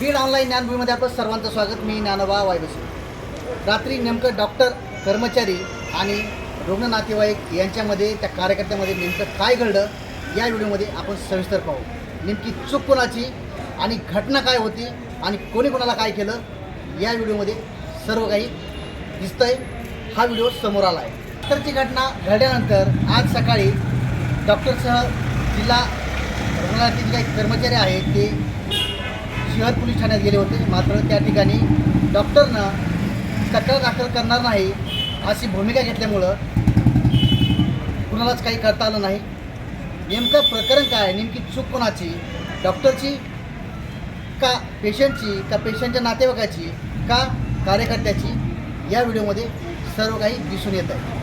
Beed online ज्ञानभूमीमध्ये आपलं सर्वांचं स्वागत मी ज्ञानोबा वायबसू रात्री नेमकं डॉक्टर कर्मचारी आणि रुग्ण नातेवाईक यांच्यामध्ये त्या कार्यकर्त्यामध्ये नेमकं काय घडलं या व्हिडिओमध्ये आपण सविस्तर पाहू नेमकी चूक कोणाची आणि घटना काय होती आणि कोणी कोणाला काय केलं या व्हिडिओमध्ये सर्व काही दिसतंय हा व्हिडिओ समोर आला आहे ती घटना घडल्यानंतर आज सकाळी डॉक्टरसह जिल्हा रुग्णालयातील काही कर्मचारी आहेत ते शहर पोलीस ठाण्यात गेले होते मात्र त्या ठिकाणी डॉक्टरनं तक्रार दाखल करणार नाही अशी भूमिका घेतल्यामुळं कुणालाच काही करता आलं नाही नेमकं प्रकरण काय नेमकी चूक कोणाची डॉक्टरची का पेशंटची का पेशंटच्या नातेवाईकाची का कार्यकर्त्याची या व्हिडिओमध्ये सर्व काही दिसून येत आहे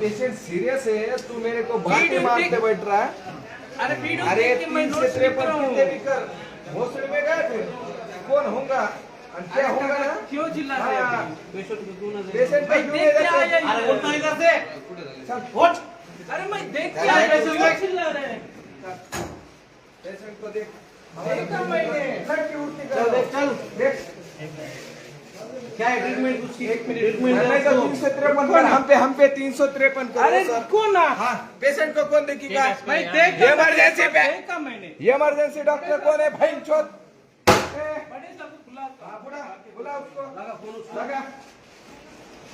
पेशेंट सीरियस है तू मेरे को बातें मारते बैठ रहा है अरे वीडियो अरे तीन से त्रेपन कितने भी कर भोसड़ी में गए थे कौन होगा क्या होगा ना क्यों चिल्ला रहा है पेशेंट भाई देख क्या आया अरे बोलता इधर से सर होट अरे मैं देख के आया पेशेंट क्यों चिल्ला रहे हैं पेशेंट को देख देखा मैंने लड़की उठती कर चल देख चल देख क्या तीन सौ तिरपन अरे कौन ना पेशेंट हाँ, को कौन देखेगा भाई देख इमरजेंसी मैंने इमरजेंसी डॉक्टर कौन है भाई छोट तो। हाँ,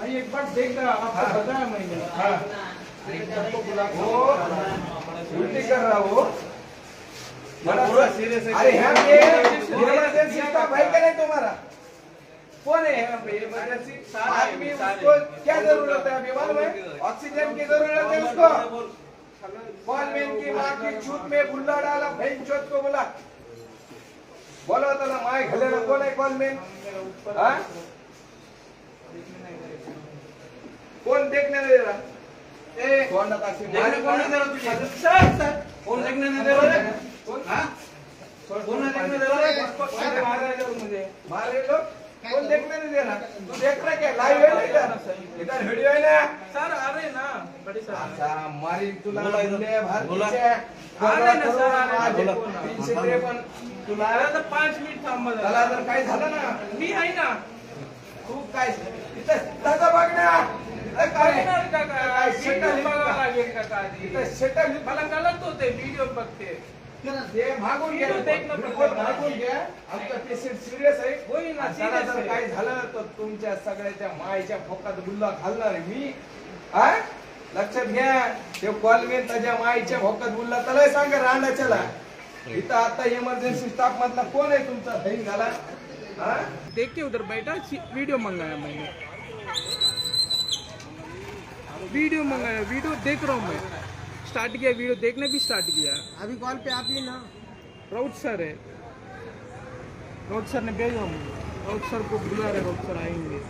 मैं एक बार देख रहा आपको हाँ। बताया मैंने वो उल्टी कर रहा वो बड़ा सीरियस है अरे भाई क्या तुम्हारा कौन है इमरजेंसी आदमी उसको क्या जरूरत है अभी मालूम ऑक्सीजन की जरूरत है उसको बॉलमैन की माँ की छूत में गुल्ला डाला बहन चोत को बोला बोलो तो ना माए घले कौन है बॉलमैन कौन देखने दे रहा ए कौन ना देखने कौन दे रहा तुझे सर सर कौन देखने दे रहा ना पाच मिनिट काय झालं ना मी आहे ना खूप काय इथं बघ ना काय मला गलत होते व्हिडिओ बघते ते मागून घ्या घ्या पेशंट सिरियस आहे होईल ना त्याला काय झालं तर तुमच्या सगळ्याच्या मायच्या फोकात गुल्ला घालणार आहे मी हा लक्षात घ्या ते मी त्याच्या मायच्या फोकात गुल्ला त्याला सांग रांडा चला इथं आता इमर्जन्सी स्टाफ मधला कोण आहे तुमचा धैन झाला देखते उधर बैठा वीडियो मंगाया मैंने वीडियो मंगाया वीडियो देख रहा हूँ मैं स्टार्ट किया वीडियो देखने भी स्टार्ट किया अभी कॉल पे आप ही ना राउत सर है राउत सर ने भेजा मुझे राउत सर को बुला रहे राउत सर आएंगे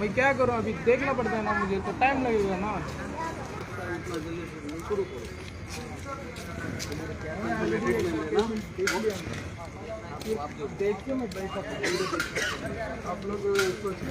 मैं क्या करूँ अभी देखना पड़ता है ना मुझे तो टाइम लगेगा ना आप लोग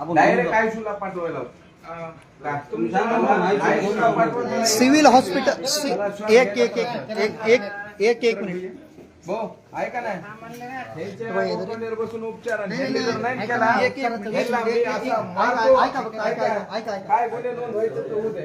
तो- सिविल हॉस्पिटल एक एक एक हॉस्पिटल एक एक एक एक एक मिनिट ऐका नाही बसून उपचार नाही केला काय गुन्हे नोंदवायचं होऊ दे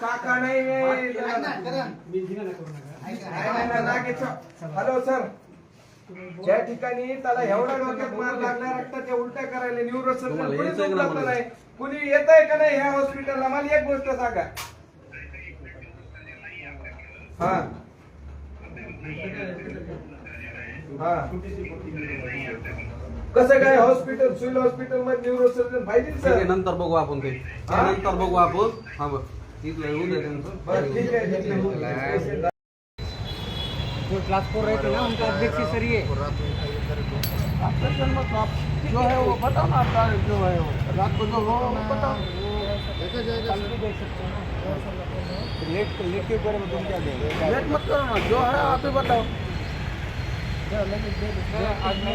काका नाही हॅलो सर ज्या ठिकाणी त्याला एवढा डोक्यात मार लागणार रक्ता ते उलट्या करायला न्यूरो सर्जन नाही कुणी येत आहे का नाही ह्या हॉस्पिटलला मला एक गोष्ट सांगा हा हा कसं काय हॉस्पिटल सिव्हिल हॉस्पिटल मध्ये न्यूरो सर्जन पाहिजे सर नंतर बघू आपण ते नंतर बघू आपण हा बघ जो क्लास फोर रहे थे ना उनका अध्यक्ष सर ये जो है वो बताओ ना आपका जो है वो रात को जो हो बताओ देखा जाएगा लेट लेट के तुम क्या देंगे लेट मत करो ना जो है आप ही बताओ आज मैं